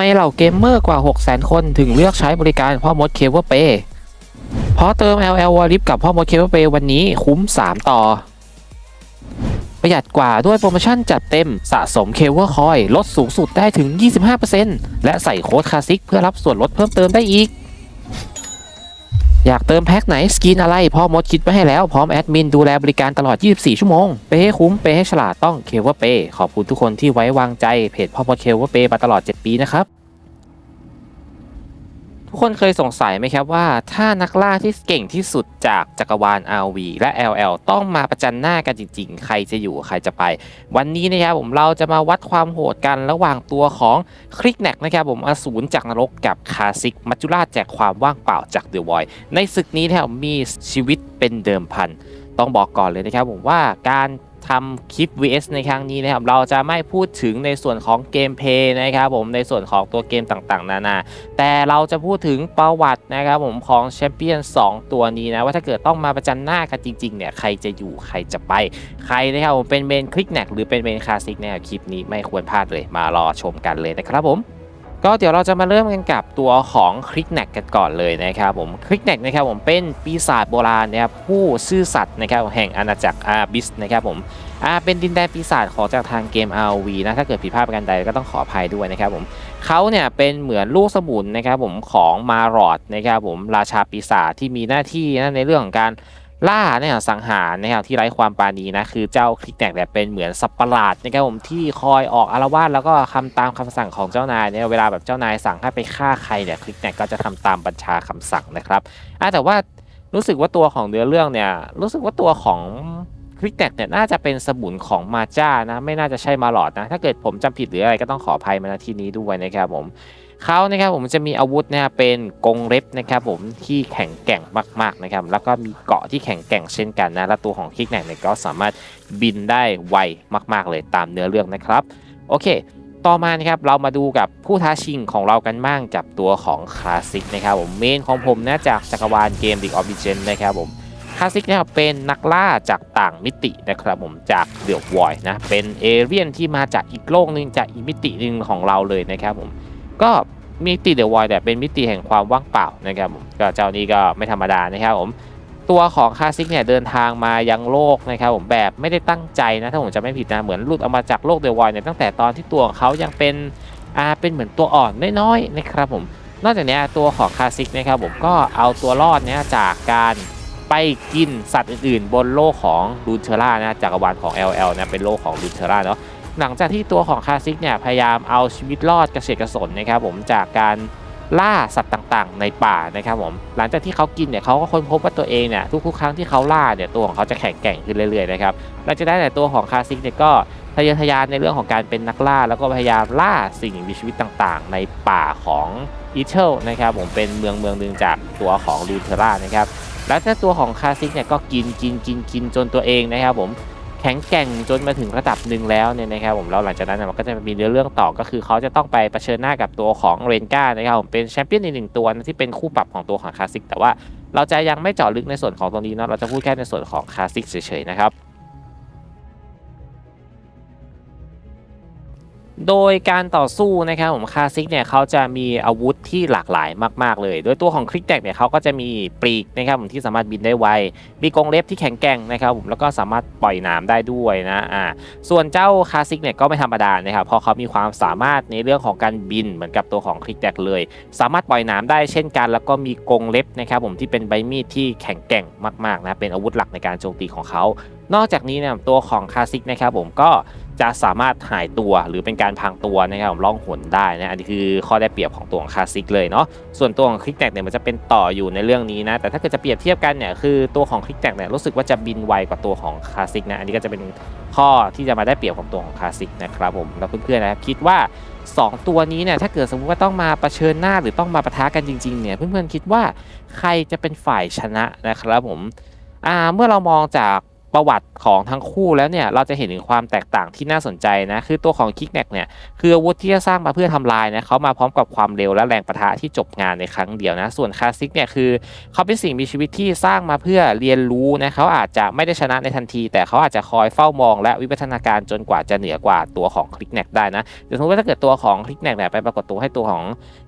ไมเหล่าเกมเมอร์กว่า 600,000 คนถึงเลือกใช้บริการพ่อมดเคเวอร์เปเพราะเติม LL w a r i p กับพ่อมดเคเวอร์เปวันนี้คุ้ม 3 ต่อ ประหยัดกว่าด้วยโปรโมชั่นจัดเต็มสะสมเคเวอร์คอย ลดสูงสุดได้ถึง 25%และใส่โค้ดคลาสสิกเพื่อรับส่วนลดเพิ่มเติมได้อีก อยากเติมแพ็คไหนสกินอะไรพ่อมดคิดไว้ให้แล้วพร้อมแอดมินดูแลบริการตลอด 24 ชั่วโมง เปให้คุ้มเปให้ฉลาดต้องเคเวอร์เปย์ขอบคุณทุกคนที่ไว้วางใจเพจพ่อมดเคเวอร์เปย์มาตลอด 7 ปีนะครับ ทุกคนเคยสงสัยไหมครับว่า ถ้านักล่าที่เก่งที่สุดจากจักรวาล RV และ LL ต้องมาประจันหน้ากันจริง ๆ ใครจะอยู่ใครจะไป วันนี้นะครับผมเราจะมาวัดความโหดกันระหว่างตัวของคลิกแนกนะครับผมอสูรจากนรกกับคาซิกมัจจุราชแจกความว่างเปล่าจากเดอะวอยในศึกนี้นะครับมีชีวิตเป็นเดิมพันต้องบอกก่อนเลยนะครับผมว่าการ ทำคลิป vs ในครั้งนี้นะครับเราจะไม่พูดถึงในส่วนของเกมเพย์นะครับผมในส่วนของตัวเกมต่างๆ นานา แต่เราจะพูดถึงประวัตินะครับผมของแชมเปี้ยน2 ตัวนี้นะว่าถ้าเกิดต้องมาประจันหน้ากันจริงๆเนี่ยใครจะอยู่ใครจะไป ใครนะครับผมเป็นเมนคลิกแนกหรือเป็นเมนคลาสสิกนะครับคลิปนี้ไม่ควรพลาดเลยมารอชมกันเลยนะครับผม ก็เดี๋ยวเราจะมาเริ่มกันกับตัวของคลิกแนกกันก่อนเลยนะครับผมคลิกแนกนะครับผมเป็นปีศาจโบราณนะครับผู้ซื่อสัตย์นะครับแห่งอาณาจักรอาบิสนะครับผมอ่าเป็นดินแดนปีศาจของจากทางเกม RV นะถ้าเกิดผิดพลาดประการใดก็ต้องขออภัยด้วยนะครับผมเขาเนี่ยเป็นเหมือนลูกสมุนนะครับผมของมารอดนะครับผมราชาปีศาจที่มีหน้าที่นะในเรื่องของการ ล่าเนี่ยสังหารนะครับที่ไร้ความปราณีนะคือเจ้าคลิกแนกเนี่เป็นเหมือนสัตว์ประหลาดนะครับผมที่คอยออกอารวาสแล้วก็ทำตามคำสั่งของเจ้านายเนี่ยเวลาแบบเจ้านายสั่งให้ไปฆ่าใครเนี่ยคลิกแนกก็จะทำตามบัญชาคำสั่งนะครับอะแต่ว่ารู้สึกว่าตัวของเนื้อเรื่องเนี่ยรู้สึกว่าตัวของคลิกแนกเนี่ยน่าจะเป็นสมุนของมาจ้านะไม่น่าจะใช่มาหลอดนะถ้าเกิดผมจำผิดหรืออะไรก็ต้องขออภัยมาณที่นี้ด้วยนะครับผม เขานะครับผมจะมีอาวุธนะครับเป็นกรงเล็บนะครับผมที่แข็งแกร่งมากๆนะครับแล้วก็มีเกาะที่แข็งแกร่งเช่นกันนะและตัวของคิกแนกเนี่ยก็สามารถบินได้ไวมาก ๆ เลยตามเนื้อเรื่องนะครับโอเค ต่อมานะครับเรามาดูกับผู้ท้าชิงของเรากันบ้างกับตัวของคลาสสิกนะครับผมเมนของผมนะจากจักรวาลเกม League of Legends นะครับผมคลาสสิกนะครับเป็นนักล่าจากต่างมิตินะครับผมจากเดือดวอยนะเป็นเอเรียนที่มาจากอีกโลกหนึ่งจากอีกมิติหนึ่งของเราเลยนะครับผม ก็มิติเดอะวอยแต่เป็นมิติแห่งความว่างเปล่านะครับผมก็เจ้านี้ก็ไม่ธรรมดานะครับผมตัวของคาซิกเนี่ยเดินทางมายังโลกนะครับผมแบบไม่ได้ตั้งใจนะถ้าผมจะไม่ผิดนะเหมือนหลุดออกมาจากโลกเดอะวอยเนี่ยตั้งแต่ตอนที่ตัวของเขายังเป็นอ่าเป็นเหมือนตัวอ่อนน้อยๆนะครับผมนอกจากนี้ตัวของคาซิกนะครับผมก็เอาตัวรอดเนี่ยจากการไปกินสัตว์อื่นๆ บนโลกของลูเทอร่านะจักรวาลของ LL นะเป็นโลกของลูเทอร่าเนาะ หลังจากที่ตัวของคาซิกเนี่ยพยายามเอาชีวิตรอดกระเสกกระสนนะครับผมจากการล่าสัตว์ต่างๆ ในป่านะครับผมหลังจากที่เขากินเนี่ยเขาก็ค้นพบว่าตัวเองเนี่ยทุกๆครั้งที่เขาล่าเนี่ยตัวของเขาจะแข็งแกร่งขึ้นเรื่อยๆนะครับหลังจากนั้นเนี่ยตัวของคาซิกเนี่ยก็ทะเยอทะยานในเรื่องของการเป็นนักล่า แล้วก็พยายามล่าสิ่งมีชีวิตต่างๆ ในป่าของอีเทลนะครับผมเป็นเมืองเมืองหนึ่งจากตัวของลูเทรานะครับและถ้าตัวของคาซิกเนี่ยก็กินกินกินกินจนตัวเองนะครับผม แข็งแกร่งจนมาถึงระดับหนึ่งแล้วเนี่ยนะครับผมแล้วหลังจากนั้นมันก็จะมีเนื้อเรื่องต่อก็คือเขาจะต้องไปเผชิญหน้ากับตัวของเรนก้านะครับผมเป็นแชมเปี้ยนอีกหนึ่งตัวที่เป็นคู่ปรับของตัวของคลาสสิกแต่ว่าเราจะยังไม่เจาะลึกในส่วนของตรงนี้เนาะเราจะพูดแค่ในส่วนของคลาสสิกเฉยๆนะครับ โดยการต่อสู้นะครับผมคาสสิกเนี่ยเขาจะมีอาวุธที่หลากหลายมาก ๆ เลย โดยตัวของคลิกแตกเนี่ยเขาก็จะมีปลีกนะครับผมที่สามารถบินได้ไว มีกรงเล็บที่แข็งแกร่งนะครับผมแล้วก็สามารถปล่อยหนามได้ด้วยนะอ่าส่วนเจ้าคาสสิกเนี่ยก็ไม่ธรรมดานะครับเพราะเขามีความสามารถในเรื่องของการบินเหมือนกับตัวของคลิกแตกเลย สามารถปล่อยหนามได้เช่นกัน แล้วก็มีกรงเล็บนะครับผมที่เป็นใบมีดที่แข็งแกร่งมากๆนะเป็นอาวุธหลักในการโจมตีของเขานอกจากนี้เนี่ยตัวของคาสสิกนะครับผมก็ จะสามารถหายตัวหรือเป็นการพังตัวนะครับผมล่องหนได้นะอันนี้คือข้อได้เปรียบของตัวของคลาสสิกเลยเนาะส่วนตัวของคลิกแตกเนี่ยมันจะเป็นต่ออยู่ในเรื่องนี้นะแต่ถ้าเกิดจะเปรียบเทียบกันเนี่ยคือตัวของคลิกแตกเนี่ยรู้สึกว่าจะบินไวกว่าตัวของคลาสสิกนะอันนี้ก็จะเป็นข้อที่จะมาได้เปรียบของตัวของคลาสสิกนะครับผมแล้วเพื่อนๆนะครับคิดว่า 2 ตัวนี้เนี่ยถ้าเกิดสมมติว่าต้องมาประชิญหน้าหรือต้องมาปะทะกันจริงๆเนี่ยเพื่อนๆคิดว่าใครจะเป็นฝ่ายชนะนะครับผมอ่าเมื่อเรามองจาก ประวัติของทั้งคู่แล้วเนี่ยเราจะเห็นถึงความแตกต่างที่น่าสนใจนะคือตัวของคิกแนกเนี่ยคืออาวุธที่จะสร้างมาเพื่อทำลายนะเขามาพร้อมกับความเร็วและแรงประทะที่จบงานในครั้งเดียวนะส่วนคลาสสิกเนี่ยคือเขาเป็นสิ่งมีชีวิตที่สร้างมาเพื่อเรียนรู้นะเขาอาจจะไม่ได้ชนะในทันที แต่เขาอาจจะคอยเฝ้ามอง และวิวัฒนาการจนกว่าจะเหนือกว่าตัวของคลิกแนกได้นะสมมติว่าถ้าเกิดตัวของคลิกแนกเนี่ยไปปรากฏตัวให้ตัวของ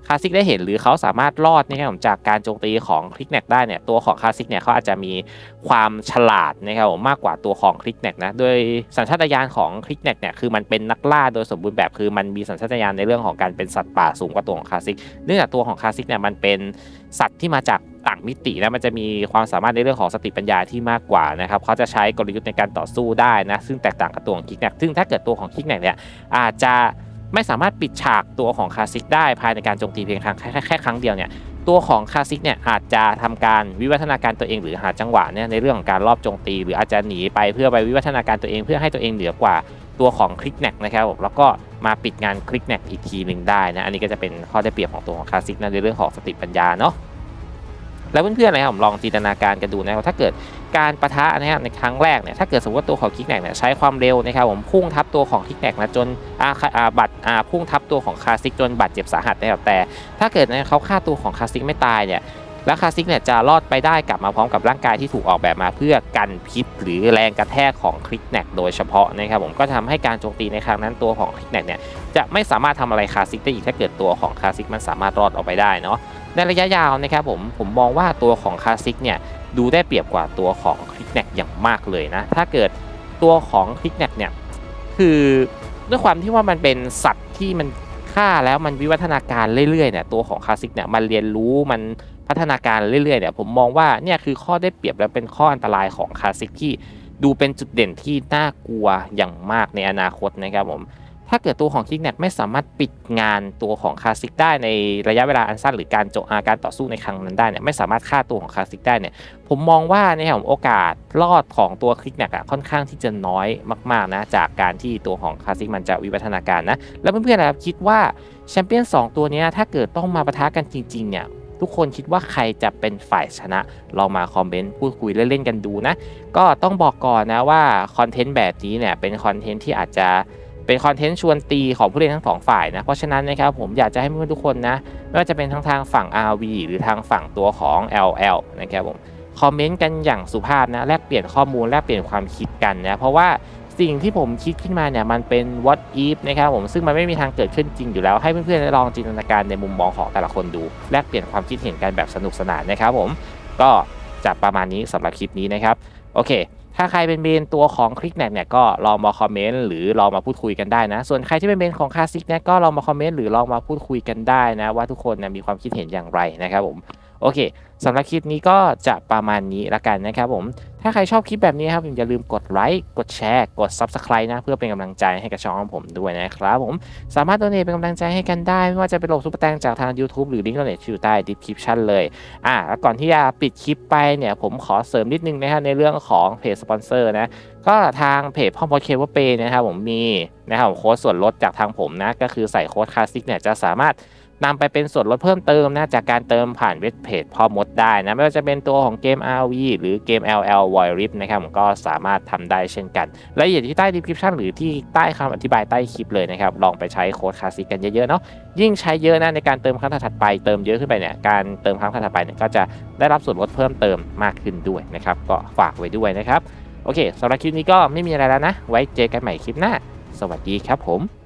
คลาสสิกได้เห็น หรือเขาสามารถรอดนะครับจากการโจมตีของคลิกแนกได้เนี่ยตัวของคลาสสิกเนี่ยเขาอาจจะมีความฉลาดนะครับผมมากกว่าตัวของคลิกแนกนะโดยสัญชาตญาณของคลิกแนกเนี่ยคือมันเป็นนักล่าโดยสมบูรณ์แบบคือมันมีสัญชาตญาณในเรื่องของการเป็นสัตว์ป่าสูงกว่าตัวของคลาสสิกเนื่องจากตัวของคลาสสิกเนี่ยมันเป็นสัตว์ที่มาจากต่างมิตินะมันจะมีความสามารถในเรื่องของสติปัญญาที่มากกว่านะครับเขาจะใช้กลยุทธ์ในการต่อสู้ได้นะซึ่งแตกต่างกับตัวของคิกแนกซึ่งถ้าเกิดตัวของคิกแนกเนี่ยอาจจะไม่สามารถปิดฉากตัวของคาสสิกได้ภายในการโจมตีเพียงครั้งแค่ครั้งเดียวเนี่ย ตัวของคลาสสิกเนี่ยอาจจะทำการวิวัฒนาการตัวเองหรือหาจังหวะเนี่ยในเรื่องของการรอบโจมตี หรืออาจจะหนีไปเพื่อไปวิวัฒนาการตัวเองเพื่อให้ตัวเองเหนือกว่าตัวของคลิกแนกนะครับผมแล้วก็มาปิดงานคลิกแนกอีกทีหนึ่งได้นะอันนี้ก็จะเป็นข้อได้เปรียบของตัวของคลาสสิกนะในเรื่องของสติปัญญาเนาะแล้วเพื่อนๆนะครับผมลองจินตนาการกันดูนะครับถ้าเกิด การประทะนะครับในครั้งแรกเนี่ยถ้าเกิดสมมติว่าตัวของคิกแนกเนี่ยใช้ความเร็วนะครับผมพุ่งทับตัวของคิกแนกนะจนอาอาบัตอาพุ่งทับตัวของคาสิกจนบาดเจ็บสาหัสนะครับแต่ ถ้าเกิดนะเขาฆ่าตัวของคาสสิกไม่ตายเนี่ย แล้วคาสสิกเนี่ยจะรอดไปได้กลับมาพร้อมกับร่างกายที่ถูกออกแบบมาเพื่อกันพิษหรือแรงกระแทกของคลิกแนกโดยเฉพาะนะครับผมก็ทำให้การโจมตีในครั้งนั้นตัวของคลิกแนกเนี่ยจะไม่สามารถทำอะไรคาสสิกได้อีกถ้าเกิดตัวของคาสสิกมันสามารถรอดออกไปได้เนาะในระยะยาวนะครับผมผมมองว่าตัวของคาสสิกเนี่ยดูได้เปรียบกว่าตัวของคลิกแนกอย่างมากเลยนะถ้าเกิดตัวของคลิกแนกเนี่ยคือด้วยความที่ว่ามันเป็นสัตว์ที่มันฆ่าแล้วมันวิวัฒนาการเรื่อยๆเนี่ยตัวของคาสสิกเนี่ยมันเรียนรู้มัน พัฒนาการเรื่อยๆเนี่ยผมมองว่าเนี่ยคือข้อได้เปรียบและเป็นข้ออันตรายของคลาสสิกที่ดูเป็นจุดเด่นที่น่ากลัวอย่างมากในอนาคตนะครับผมถ้าเกิดตัวของคิกแนกไม่สามารถปิดงานตัวของคลาสสิกได้ในระยะเวลาอันสั้นหรือการโจอาการต่อสู้ในครั้งนั้นได้เนี่ยไม่สามารถฆ่าตัวของคลาสสิกได้เนี่ยผมมองว่าในของโอกาสรอดของตัวคลิกแนกอะค่อนข้างที่จะน้อยมากๆนะจากการที่ตัวของคลาสสิกมันจะวิวัฒนาการนะแล้วเพื่อนๆนะครับคิดว่าแชมเปี้ยน2ตัวเนี้ยถ้าเกิดต้องมาปะทะกันจริงๆเนี่ย ทุกคนคิดว่าใครจะเป็นฝ่ายชนะ ลองมาคอมเมนต์พูดคุยเล่นๆกันดูนะ ก็ต้องบอกก่อนนะว่าคอนเทนต์แบบนี้เนี่ยเป็นคอนเทนต์ที่อาจจะเป็นคอนเทนต์ชวนตีของผู้เล่นทั้งสองฝ่ายนะ เพราะฉะนั้นนะครับผมอยากจะให้เพื่อนๆทุกคนนะ ไม่ว่าจะเป็นทั้งทางฝั่ง RV หรือทางฝั่งตัวของ LL นะครับผมคอมเมนต์กันอย่างสุภาพนะแลกเปลี่ยนข้อมูลแลกเปลี่ยนความคิดกันนะเพราะว่า สิ่งที่ผมคิดขึ้นมาเนี่ยมันเป็น what if นะครับผมซึ่งมันไม่มีทางเกิดขึ้นจริงอยู่แล้วให้เพื่อนๆได้ลองจินตนาการในมุมมองของแต่ละคนดู แลกเปลี่ยนความคิดเห็นกันแบบสนุกสนานนะครับผมก็จะประมาณนี้สำหรับคลิปนี้นะครับโอเค ถ้าใครเป็นเมนตัวของคลิกแนกเนี่ยก็ลองมาคอมเมนต์หรือลองมาพูดคุยกันได้นะ ส่วนใครที่เป็นเมนของคลาสสิกเนี่ยก็ลองมาคอมเมนต์หรือลองมาพูดคุยกันได้นะว่าทุกคนนะมีความคิดเห็นอย่างไรนะครับผม โอเคสำหรับคลิปนี้ก็จะประมาณนี้ละกันนะครับผม ถ้าใครชอบคลิปแบบนี้ครับอย่าลืมกดไลค์ กดแชร์ กด Subscribe นะ เพื่อเป็นกำลังใจให้กับช่องของผมด้วยนะครับผม สามารถโดเนทเป็นกำลังใจให้กันได้ ไม่ว่าจะเป็นโลดซุปเปอร์แตงจากทาง YouTube หรือลิงก์โดเนทอยู่ใต้ดีสคริปชันเลย อะแล้วก่อนที่จะปิดคลิปไปเนี่ยผมขอเสริมนิดนึงนะฮะในเรื่องของเพจสปอนเซอร์นะ ก็ทางเพจพ่อมดเคเบิลเปย์นะครับผมมีนะครับผมโค้ดส่วนลดจากทางผมนะก็คือใส่โค้ดคลาสสิกเนี่ยจะสามารถ นำไปเป็นส่วนลดเพิ่มเติมนะจากการเติมผ่านเว็บเพจพ่อมดได้นะไม่ว่าจะเป็นตัวของเกม RV หรือเกม LL Void Rift นะครับผมก็สามารถทำได้เช่นกันรายละเอียดที่ใต้ description หรือที่ใต้คำอธิบายใต้คลิปเลยนะครับลองไปใช้โค้ดคาสสิกกันเยอะๆเนาะยิ่งใช้เยอะนะในการเติมครั้งถัดไปเติมเยอะขึ้นไปเนี่ยการเติมครั้งถัดไปเนี่ยก็จะได้รับส่วนลดเพิ่มเติมมากขึ้นด้วยนะครับก็ฝากไว้ด้วยนะครับโอเคสำหรับคลิปนี้ก็ไม่มีอะไรแล้วนะ ไว้เจอกันใหม่คลิปหน้า สวัสดีครับผม